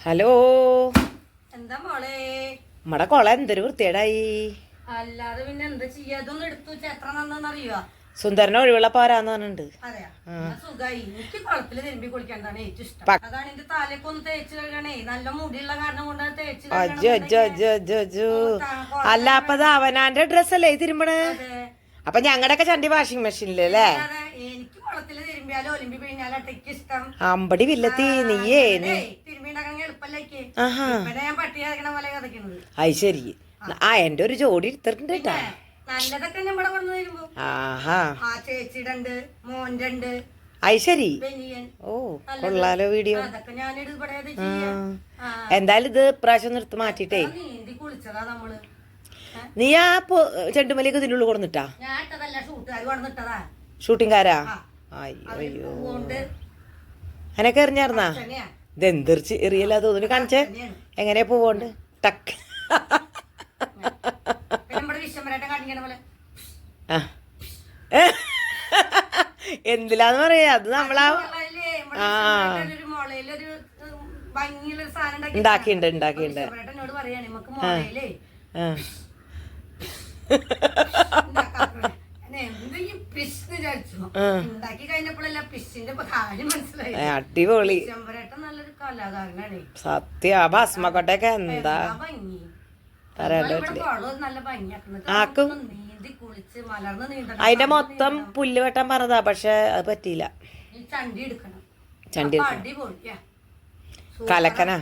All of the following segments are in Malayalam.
ഹലോ. എന്താ മോളെ? നമ്മടെ കൊള എന്തൊരു വൃത്തിയേടായി അല്ലാതെ പിന്നെ എന്താ ചെയ്യാ? ഇതൊന്നും എടുത്തു എത്ര നന്നറിയോ സുന്ദരനെ ഒഴിവുള്ള പോരാന്ന് പറഞ്ഞിട്ടുണ്ട്. അതെയാ? എന്നാ സുഖായി. എനിക്ക് കുളത്തിൽ തിരുമ്പി കുളിക്കാനാണ് ഏറ്റവും ഇഷ്ടം. അതാണ് എന്റെ തലയൊക്കെ ഒന്ന് തേച്ച് കഴുകണേ. നല്ല മുടിയുള്ള കാരണം കൊണ്ടാണ് തേച്ച് അല്ല അപ്പൊ അവനാന്റെ ഡ്രസ്സല്ലേ തിരുമ്പണ്? അതെ. അപ്പൊ ഞങ്ങളുടെയൊക്കെ ചണ്ടി വാഷിംഗ് മെഷീനിലല്ലേ എനിക്ക് കുളത്തിൽ തിരുമ്പിയാലും ഒലിമ്പി പിഴിഞ്ഞാലും എനിക്ക് ഇഷ്ടം. അമ്പടി വില്ലത്തി നീയേ നീ. അത് ശരി. ആ. എന്റെ ഒരു ജോഡി എടുത്തിട്ടുണ്ട് കേട്ടാ. നല്ലതൊക്കെ നമ്മുടെ കൊണ്ടു തരുമ്പോ ആഹാ. ആ ചേച്ചിയുടെ ഉണ്ട് മോന്റെ ഉണ്ട് അത് ശരി. ബനിയൻ. ഓ കൊള്ളാലോ വീഡിയോ. എന്തായാലും ഇത് പ്രാവശ്യം നിർത്ത് മാറ്റിട്ടേ? നീ ആ പൊ- ചെണ്ടുമല്ലിക്ക് ഇതിനുള്ളിൽ കൊടുന്നിട്ടാ ഷൂട്ടിംഗ് കാരാ. അയ്യോ. അയ്യോ തന്നെയാ ഇത് എന്തെറിച്ച് എറിയല്ല തോന്നുന്നു. കാണിച്ചേ? എങ്ങനെ എങ്ങനെയാ പോവോണ്ട്? ടക്ക്. എന്തിലാന്ന് പറയാ? അത് നമ്മളാ ആ. ഉണ്ടാക്കിണ്ട് ഉണ്ടാക്കിണ്ട് ആ. അടിപൊളി. സത്യ ആ എന്താ? ആക്കും. അതിന്റെ മൊത്തം പുല്ല് വെട്ടാൻ പറഞ്ഞതാ പക്ഷെ അത് പറ്റിയില്ല. ചണ്ടി കലക്കനാ?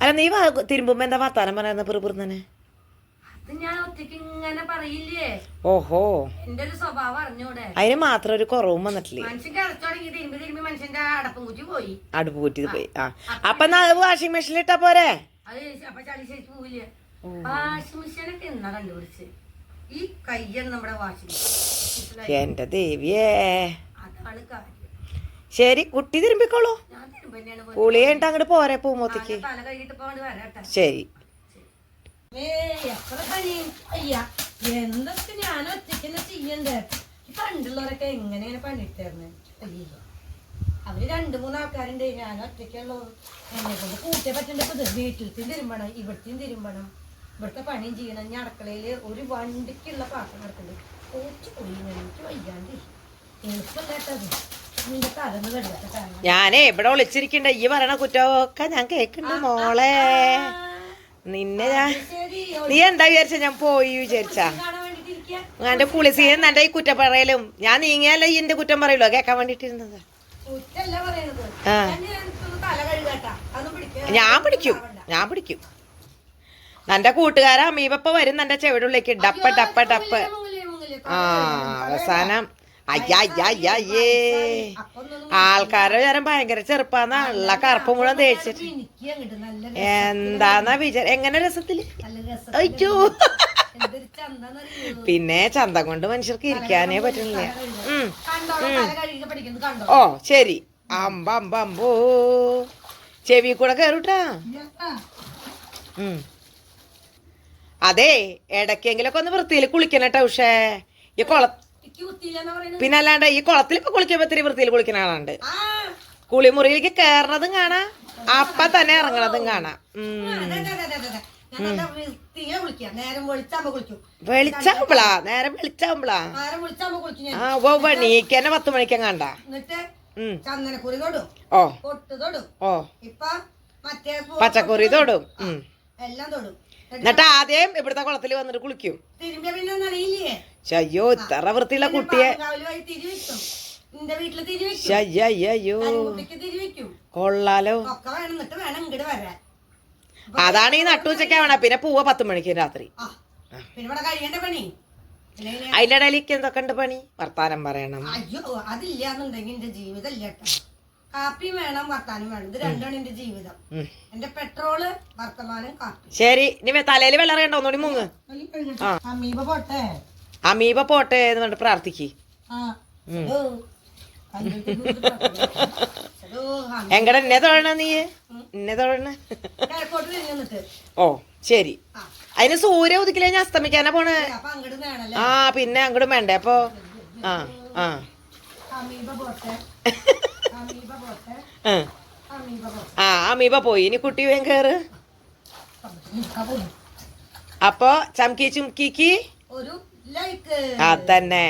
അല്ല നീ തിരുമ്പുമ്പോ എന്താ വർത്താനം പറയുന്ന പെറുപിറുന്നെ ഇങ്ങനെ പറയില്ലേ? ഓഹോ. എന്റെ ഒരു സ്വഭാവം അറിഞ്ഞൂടെ? അതിന് മാത്രം ഒരു കുറവും വന്നിട്ടില്ലേ? മനുഷ്യൻ കിടച്ചു തുടങ്ങി തിരുമ്പി തിരുമ്പി മനുഷ്യന്റെ അടപ്പം കുറ്റി പോയി. അടുപ്പ് കൂറ്റിത് പോയി. ആ. അപ്പൊ വാഷിംഗ് മെഷീനിൽ ഇട്ടാ പോരെ? അത് അപ്പൊ ചളി ശരിക്ക് പോവില്ല. വാഷിംഗ് മെഷീനൊക്കെ എന്നാ കണ്ടുപിടിച്ച്? ഈ കയ്യാണ് നമ്മുടെ വാഷിംഗ് മെഷീൻ. എന്റെ ദേവിയേ. അതാണ് കാര്യം. ശരി കുട്ടി തിരുമ്പിക്കോളൂ. ഞാൻ തിരുമ്പ തന്നെയാണ് പോയി കുളി കഴിഞ്ഞിട്ട് അങ്ങോട്ട് പോരെ പൂമോത്തേക്ക്. തല കഴുകിട്ട് പോകാണ്ട് വരാട്ടെ ശരി. ഏയ് എത്ര പണി അയ്യ എന്തൊക്കെ ഞാൻ ഒറ്റയ്ക്കെന്നെ ചെയ്യണ്ടേ? പണ്ടുള്ളവരൊക്കെ എങ്ങനെ ഇങ്ങനെ പണിയിട്ടായിരുന്നു അയ്യ അവർ രണ്ടു മൂന്ന് ആൾക്കാരുണ്ട് ഞാൻ ഒറ്റയ്ക്കുള്ളൂ എന്നെ കൊണ്ട് കൂട്ടിയെ പറ്റേണ്ടത് വീട്ടിലത്തെയും തിരുമ്പണം ഇവിടത്തെയും തിരുമ്പണം. ഇവിടുത്തെ പണിയും ചെയ്യണം. ഞാൻ അടുക്കളയിൽ ഒരു വണ്ടിക്കുള്ള പാത്രം കിടക്കുന്നുണ്ട്. കോച്ചു പോയി എനിക്ക് വയ്യാണ്ട്. കാരണം ഞാനേ ഇവിടെ വിളിച്ചിരിക്കണ്ട ഈ പറയണ കുറ്റമൊക്കെ ഞാൻ കേക്കണ്ട മോളെ. നിന്നെ ഞാൻ നീ എന്താ വിചാരിച്ച? ഞാൻ പോയി വിചാരിച്ചാ. എന്റെ പുളിസി എന്നെ ഈ കുറ്റം പറയലും. ഞാൻ നീങ്ങിയാലേ ഈ എന്റെ കുറ്റം പറയുള്ളൂ കേക്കാൻ വേണ്ടിട്ടിരുന്നത് ആ. ഞാൻ പിടിക്കും. ഞാൻ പിടിക്കും. നന്റെ കൂട്ടുകാരാ മീപ്പ വരും എന്റെ ചെവിടുള്ളിലേക്ക്. ഡപ്പ ഡപ്പ ഡപ്പ്. ആ അവസാനം അയ്യാ അയ്യാ അയ്യാ അയ്യേ ആൾക്കാരെ വിചാരം ഭയങ്കര ചെറുപ്പാന്നാ ഉള്ള കറുപ്പ് മുഴുവൻ തേച്ചിട്ട് എന്താന്നാ വിചാരം എങ്ങനെ രസത്തിൽ? അയ്യോ. പിന്നെ ചന്തം കൊണ്ട് മനുഷ്യർക്ക് ഇരിക്കാനേ പറ്റുന്നില്ല ഓ ശരി. അമ്പ അമ്പ അമ്പോ. ചെവി കൂടെ കയറൂട്ടാ അതെ ഇടയ്ക്കെങ്കിലൊക്കെ ഒന്ന് വൃത്തിയിൽ കുളിക്കണട്ടോ ഉഷേ. ഈ കുള എനിക്ക് കുത്തിയില്ലെന്നാ പറയുന്നത് പിന്നെ അല്ലാണ്ട് ഈ കുളത്തിൽ ഇപ്പൊ കുളിക്കുമ്പോ ഇത്തിരി വൃത്തിയിൽ കുളിക്കുന്ന ആളാണ് കുളിമുറിയിലേക്ക് കയറണതും കാണാം. അപ്പ തന്നെ ഇറങ്ങണതും കാണാം. വെളിച്ചാവുമ്പളാ നേരം വെളിച്ചാവുമ്പളാ. ആ ഓ നീക്ക് തന്നെ പത്ത് മണിക്കാൻ കണ്ട ചന്ദനക്കുറി തൊടും. ഓ. ഓ. ഇപ്പൊ പച്ചക്കുറി തൊടും. എല്ലാം തൊടും. എന്നിട്ട് ആദ്യം ഇവിടുത്തെ കുളത്തിൽ വന്നിട്ട് കുളിക്കും. തിരുമ്പിയ പിന്നെ അയ്യോ ഇത്ര വൃത്തിയുള്ള കുട്ടിയെ വീട്ടിൽ കൊള്ളാലോ. ഒക്കെ വേണം എന്നിട്ട് വേണം ഇങ്ങോട്ട് വരാൻ. അതാണ് ഈ നട്ടുച്ചയ്ക്കാവണ പിന്നെ പൂവ പത്ത് മണിക്ക് രാത്രി. പിന്നെ ഇവിടെ കഴിയേണ്ട പണി. ഇടയിലേക്ക് എന്തൊക്കെ ഉണ്ട് പണി? വർത്താനം പറയണം. അയ്യോ അതില്ലാന്നുണ്ടെങ്കിൽ എന്റെ ജീവിതം ഇല്ല കാപ്പിയും വേണം വർത്താനും വേണം. ഇത് രണ്ടാണ് എന്റെ ജീവിതം. എന്റെ പെട്രോൾ വർത്തമാനം കാപ്പി. ശരി ഇനി തലയിൽ വെള്ളം അറിയണ്ട ഒന്നുകൂടി മുങ്ങ്. അമീബ പോട്ടെ. അമീബ പോട്ടെ എന്ന് പറഞ്ഞിട്ട് പ്രാർത്ഥിക്ക്. എങ്ങടെ എന്നെ തൊഴണ നീ? എന്നെ തൊഴണ ഓ ശരി. അതിന് സൂര്യ ഉദിക്കില്ല? ഞാൻ അസ്തമിക്കാനാ പോണേ? ആ പിന്നെ അങ്ങോട്ടും വേണ്ടേ? അപ്പൊ ആ ആ. ആ. അമീബ പോയി. ഇനി കുട്ടി വേഗം കയറ് അപ്പോ ചംകി ചുംകിക്ക് അതന്നെ.